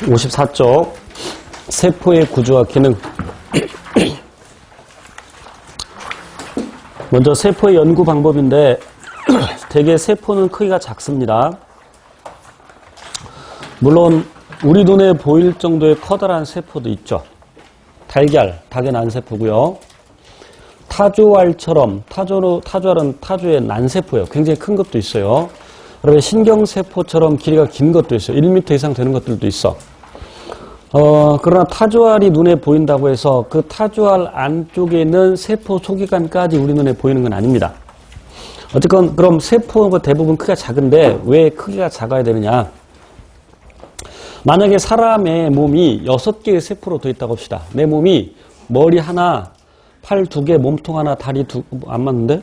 54쪽 세포의 구조와 기능 먼저 세포의 연구 방법인데 대개 세포는 크기가 작습니다. 물론 우리 눈에 보일 정도의 커다란 세포도 있죠. 달걀, 닭의 난세포고요. 타조알처럼 타조로 타조알은 타조의 난세포예요. 굉장히 큰 것도 있어요. 그다음에 신경세포처럼 길이가 긴 것도 있어요. 1m 이상 되는 것들도 있어. 어, 그러나 타조알이 눈에 보인다고 해서 그 타조알 안쪽에 있는 세포 소기관까지 우리 눈에 보이는 건 아닙니다. 어쨌건 그럼 세포가 대부분 크기가 작은데 왜 크기가 작아야 되느냐? 만약에 사람의 몸이 여섯 개의 세포로 되어 있다고 합시다. 내 몸이 머리 하나, 팔 두 개, 몸통 하나, 다리 두, 안 맞는데?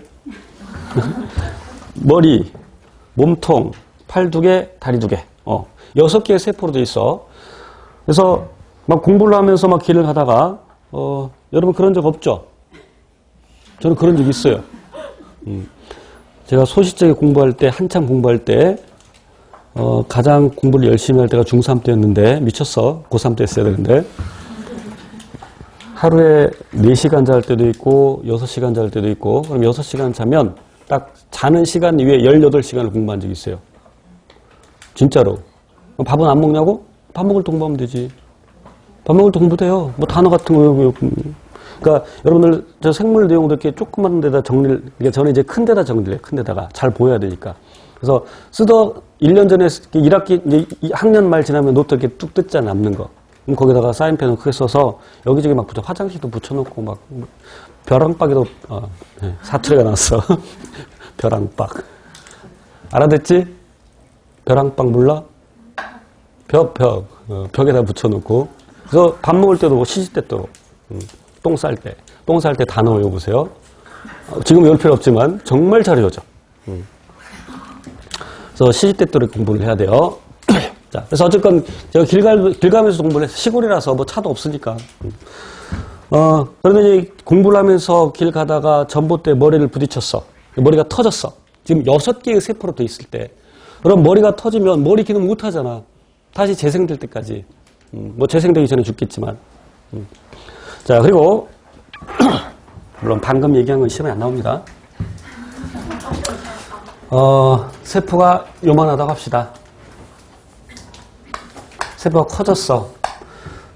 머리, 몸통, 팔 두 개, 다리 두 개. 어, 여섯 개의 세포로 되어 있어. 그래서 막 공부를 하면서 막 길을 가다가, 어, 여러분 그런 적 없죠? 저는 그런 적 있어요. 음. 제가 소시적에 공부할 때, 한참 공부할 때, 어, 가장 공부를 열심히 할 때가 중3 때였는데, 미쳤어. 고3 때 했어야 되는데. 하루에 4시간 잘 때도 있고, 6시간 잘 때도 있고, 그럼 6시간 자면 딱 자는 시간 이후에 18시간을 공부한 적이 있어요. 진짜로. 밥은 안 먹냐고? 밥 먹을 때 공부하면 되지. 밥 먹을 때 공부돼요. 뭐 단어 같은 거, 뭐, 그러니까 여러분들 저 생물 내용도 이렇게 조그만 데다 정리를, 그러니까 저는 이제 큰 데다 정리를 해요. 큰 데다가. 잘 보여야 되니까. 그래서 쓰더 1년 전에 1학기, 이제 이 학년 말 지나면 노트 이렇게 뚝 뜯잖아, 남는 거. 거기다가 사인펜을 크게 써서 여기저기 막 붙여, 화장실도 붙여놓고 막 벼랑박에도, 어, 네, 사투리가 났어. 벼랑박. 알아듣지? 벼랑박 몰라? 벽, 벽. 어, 벽에다 붙여놓고. 그래서 밥 먹을 때도 뭐 시시때때로. 음, 똥쌀 때. 똥 쌀 때 단어 외워보세요. 어, 지금 외울 필요 없지만 정말 잘 외워져. 음. 그래서 시시때때로 공부를 해야 돼요. 자, 그래서 어쨌건 제가 길, 가, 길 가면서 공부를 해서 시골이라서 뭐 차도 없으니까. 음. 어, 그런데 이제 공부를 하면서 길 가다가 전봇대 머리를 부딪혔어. 머리가 터졌어. 지금 여섯 개의 세포로 돼 있을 때. 그럼 머리가 터지면 머리 기능 못 하잖아. 다시 재생될 때까지. 음, 뭐 재생되기 전에 죽겠지만. 음. 자, 그리고 물론 방금 얘기한 건 시험에 안 나옵니다. 어, 세포가 요만하다고 합시다. 세포가 커졌어.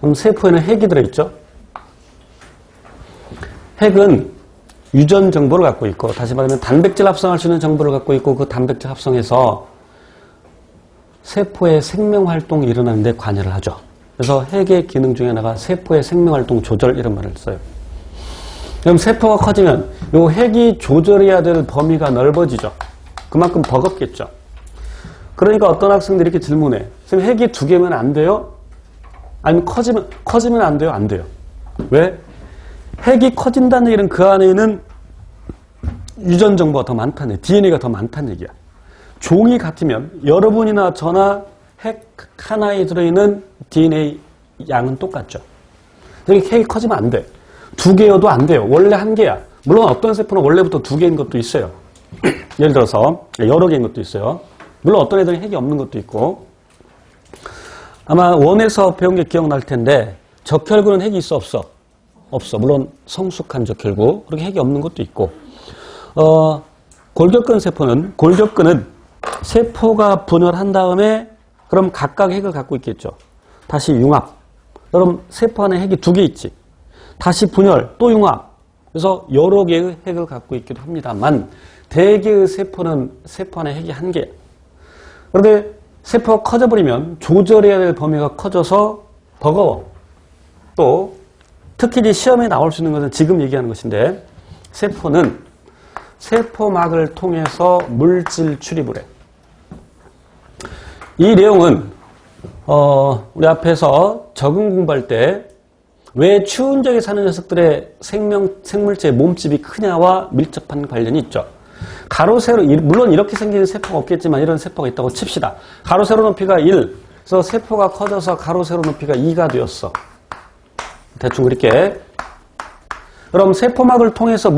그럼 세포에는 핵이 들어있죠? 핵은 유전 정보를 갖고 있고, 다시 말하면 단백질 합성할 수 있는 정보를 갖고 있고, 그 단백질 합성에서 세포의 생명활동이 일어나는데 관여를 하죠. 그래서 핵의 기능 중에 하나가 세포의 생명활동 조절 이런 말을 써요. 그럼 세포가 커지면 이 핵이 조절해야 될 범위가 넓어지죠. 그만큼 버겁겠죠. 그러니까 어떤 학생들이 이렇게 질문해. 선생님 핵이 두 개면 안 돼요? 아니면 커지면, 커지면 안 돼요? 안 돼요. 왜? 핵이 커진다는 얘기는 그 안에는 유전 정보가 더 많다는 얘기, DNA가 더 많다는 얘기야. 종이 같으면 여러분이나 저나 핵 하나에 들어있는 DNA 양은 똑같죠. 그러니까 핵이 커지면 안 돼. 두 개여도 안 돼요. 원래 한 개야. 물론 어떤 세포는 원래부터 두 개인 것도 있어요. 예를 들어서 여러 개인 것도 있어요. 물론 어떤 애들은 핵이 없는 것도 있고 아마 원에서 배운 게 기억날 텐데 적혈구는 핵이 있어 없어? 없어. 물론 성숙한 적혈구 그렇게 핵이 없는 것도 있고 어, 골격근 세포는 골격근은 세포가 분열한 다음에 그럼 각각 핵을 갖고 있겠죠. 다시 융합. 그럼 세포 안에 핵이 두 개 있지. 다시 분열, 또 융합. 그래서 여러 개의 핵을 갖고 있기도 합니다만 대개의 세포는 세포 안에 핵이 한 개. 그런데 세포가 커져버리면 조절해야 될 범위가 커져서 버거워. 또 특히 시험에 나올 수 있는 것은 지금 얘기하는 것인데 세포는 세포막을 통해서 물질 출입을 해. 이 내용은 어, 우리 앞에서 적응 공부할 때 왜 추운 지역에 사는 녀석들의 생명 생물체 몸집이 크냐와 밀접한 관련이 있죠. 가로 세로 물론 이렇게 생기는 세포가 없겠지만 이런 세포가 있다고 칩시다. 가로 세로 높이가 1. 그래서 세포가 커져서 가로 세로 높이가 2가 되었어. 대충 그렇게. 그럼 세포막을 통해서 물